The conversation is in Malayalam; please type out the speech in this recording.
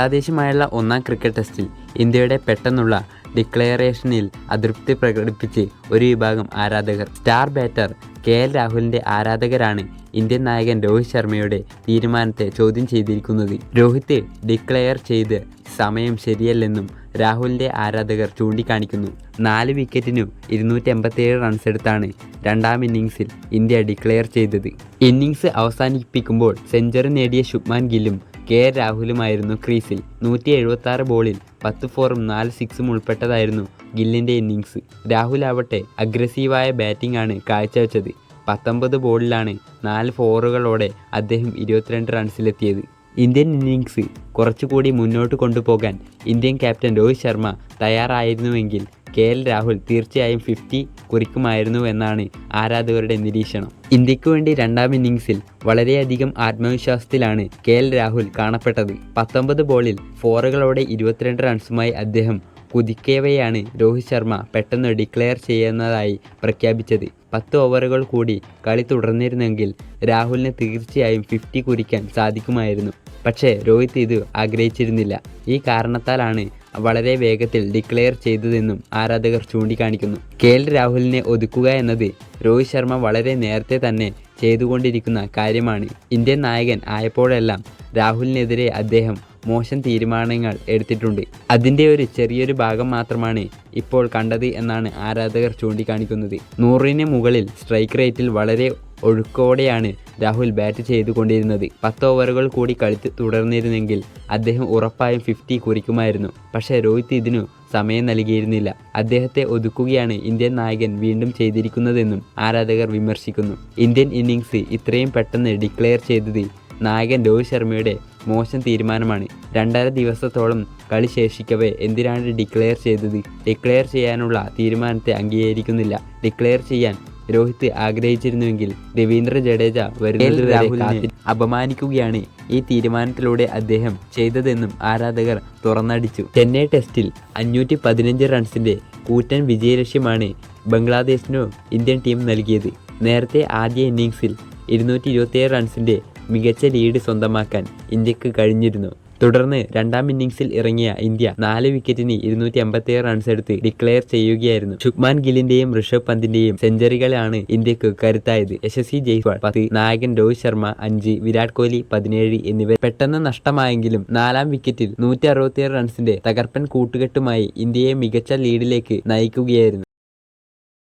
പ്രാദേശികമായുള്ള ഒന്നാം ക്രിക്കറ്റ് ടെസ്റ്റിൽ ഇന്ത്യയുടെ പെട്ടെന്നുള്ള ഡിക്ലറേഷനിൽ അതൃപ്തി പ്രകടിപ്പിച്ച് ഒരു വിഭാഗം ആരാധകർ. സ്റ്റാർ ബാറ്റർ കെ എൽ രാഹുലിന്റെ ആരാധകരാണ് ഇന്ത്യൻ നായകൻ രോഹിത് ശർമ്മയുടെ തീരുമാനത്തെ ചോദ്യം ചെയ്തിരിക്കുന്നത്. രോഹിത് ഡിക്ലെയർ ചെയ്ത് സമയം ശരിയല്ലെന്നും രാഹുലിന്റെ ആരാധകർ ചൂണ്ടിക്കാണിക്കുന്നു. നാല് വിക്കറ്റിനു ഇരുന്നൂറ്റി റൺസ് എടുത്താണ് രണ്ടാം ഇന്നിങ്സിൽ ഇന്ത്യ ഡിക്ലെയർ ചെയ്തത്. ഇന്നിങ്സ് അവസാനിപ്പിക്കുമ്പോൾ സെഞ്ചുറി നേടിയ ശുഭ്മാൻ ഗില്ലും കെ രാഹുലുമായിരുന്നു ക്രീസിൽ. നൂറ്റി എഴുപത്തി ആറ് ബോളിൽ പത്ത് ഫോറും നാല് സിക്സും ഉൾപ്പെട്ടതായിരുന്നു ഗില്ലിന്റെ ഇന്നിങ്സ് രാഹുൽ ആവട്ടെ അഗ്രസീവായ ബാറ്റിംഗ് ആണ് കാഴ്ചവെച്ചത്. പത്തൊമ്പത് ബോളിലാണ് നാല് ഫോറുകളോടെ അദ്ദേഹം ഇരുപത്തിരണ്ട് റൺസിലെത്തിയത്. ഇന്ത്യൻ ഇന്നിങ്സ് കുറച്ചുകൂടി മുന്നോട്ട് കൊണ്ടുപോകാൻ ഇന്ത്യൻ ക്യാപ്റ്റൻ രോഹിത് ശർമ്മ തയ്യാറായിരുന്നുവെങ്കിൽ കെ എൽ രാഹുൽ തീർച്ചയായും ഫിഫ്റ്റി കുറിക്കുമായിരുന്നു എന്നാണ് ആരാധകരുടെ നിരീക്ഷണം. ഇന്ത്യയ്ക്ക് വേണ്ടി രണ്ടാം ഇന്നിങ്സിൽ വളരെയധികം ആത്മവിശ്വാസത്തിലാണ് കെ എൽ രാഹുൽ കാണപ്പെട്ടത്. പത്തൊമ്പത് ബോളിൽ ഫോറുകളോടെ ഇരുപത്തിരണ്ട് റൺസുമായി അദ്ദേഹം കുതിക്കവെയാണ് രോഹിത് ശർമ്മ പെട്ടെന്ന് ഡിക്ലെയർ ചെയ്യുന്നതായി പ്രഖ്യാപിച്ചത്. പത്ത് ഓവറുകൾ കൂടി കളി തുടർന്നിരുന്നെങ്കിൽ രാഹുലിന് തീർച്ചയായും ഫിഫ്റ്റി കുറിക്കാൻ സാധിക്കുമായിരുന്നു. പക്ഷേ രോഹിത് ഇത് ആഗ്രഹിച്ചിരുന്നില്ല. ഈ കാരണത്താലാണ് വളരെ വേഗത്തിൽ ഡിക്ലെയർ ചെയ്തതെന്നും ആരാധകർ ചൂണ്ടിക്കാണിക്കുന്നു. കെ എൽ രാഹുലിനെ ഒതുക്കുക എന്നത് രോഹിത് ശർമ്മ വളരെ നേരത്തെ തന്നെ ചെയ്തുകൊണ്ടിരിക്കുന്ന കാര്യമാണ്. ഇന്ത്യൻ നായകൻ ആയപ്പോഴെല്ലാം രാഹുലിനെതിരെ അദ്ദേഹം മോശം തീരുമാനങ്ങൾ എടുത്തിട്ടുണ്ട്. അതിന്റെ ഒരു ചെറിയൊരു ഭാഗം മാത്രമാണ് ഇപ്പോൾ കണ്ടത് എന്നാണ് ആരാധകർ ചൂണ്ടിക്കാണിക്കുന്നത്. നൂറിന് മുകളിൽ സ്ട്രൈക്ക് റേറ്റിൽ വളരെ ഒഴുക്കോടെയാണ് രാഹുൽ ബാറ്റ് ചെയ്തുകൊണ്ടിരുന്നത്. പത്ത് ഓവറുകൾ കൂടി കളി തുടർന്നിരുന്നെങ്കിൽ അദ്ദേഹം ഉറപ്പായും ഫിഫ്റ്റി കുറിക്കുമായിരുന്നു. പക്ഷേ രോഹിത് ഇതിനു സമയം നൽകിയിരുന്നില്ല. അദ്ദേഹത്തെ ഒതുക്കുകയാണ് ഇന്ത്യൻ നായകൻ വീണ്ടും ചെയ്തിരിക്കുന്നതെന്നും ആരാധകർ വിമർശിക്കുന്നു. ഇന്ത്യൻ ഇന്നിങ്സ് ഇത്രയും പെട്ടെന്ന് ഡിക്ലെയർ ചെയ്തത് നായകൻ രോഹിത് ശർമ്മയുടെ മോശം തീരുമാനമാണ്. രണ്ടര ദിവസത്തോളം കളി ശേഷിക്കവേ എന്തിനാണ് ഡിക്ലെയർ ചെയ്തത്? ഡിക്ലെയർ ചെയ്യാനുള്ള തീരുമാനത്തെ അംഗീകരിക്കുന്നില്ല. ഡിക്ലെയർ ചെയ്യാൻ രോഹിത് ആഗ്രഹിച്ചിരുന്നുവെങ്കിൽ രവീന്ദ്ര ജഡേജ വരുന്നത് രാഹുലിനെ അപമാനിക്കുകയാണ് ഈ തീരുമാനത്തിലൂടെ അദ്ദേഹം ചെയ്തതെന്നും ആരാധകർ തുറന്നടിച്ചു. ചെന്നൈ ടെസ്റ്റിൽ അഞ്ഞൂറ്റി പതിനഞ്ച് റൺസിന്റെ കൂറ്റൻ വിജയലക്ഷ്യമാണ് ബംഗ്ലാദേശിനു ഇന്ത്യൻ ടീം നൽകിയത്. നേരത്തെ ആദ്യ ഇന്നിംഗ്സിൽ ഇരുന്നൂറ്റി ഇരുപത്തിയേഴ് റൺസിന്റെ മികച്ച ലീഡ് സ്വന്തമാക്കാൻ ഇന്ത്യയ്ക്ക് കഴിഞ്ഞിരുന്നു. തുടർന്ന് രണ്ടാം ഇന്നിംഗ്സിൽ ഇറങ്ങിയ ഇന്ത്യ നാല് വിക്കറ്റിന് ഇരുന്നൂറ്റി അമ്പത്തിയേഴ് റൺസ് എടുത്ത് ഡിക്ലെയർ ചെയ്യുകയായിരുന്നു. ശുക്മാൻ ഗില്ലിന്റെയും ഋഷഭ് പന്തിന്റെയും സെഞ്ചുറികളാണ് ഇന്ത്യയ്ക്ക് കരുത്തായത്. യശസ്വി ജയ്സ്വാൾ പത്ത് നായകൻ രോഹിത് ശർമ്മ അഞ്ച് വിരാട് കോഹ്ലി പതിനേഴ് എന്നിവർ പെട്ടെന്ന് നഷ്ടമായെങ്കിലും നാലാം വിക്കറ്റിൽ നൂറ്റി അറുപത്തിയേഴ് റൺസിന്റെ തകർപ്പൻ കൂട്ടുകെട്ടുമായി ഇന്ത്യയെ മികച്ച ലീഡിലേക്ക് നയിക്കുകയായിരുന്നു.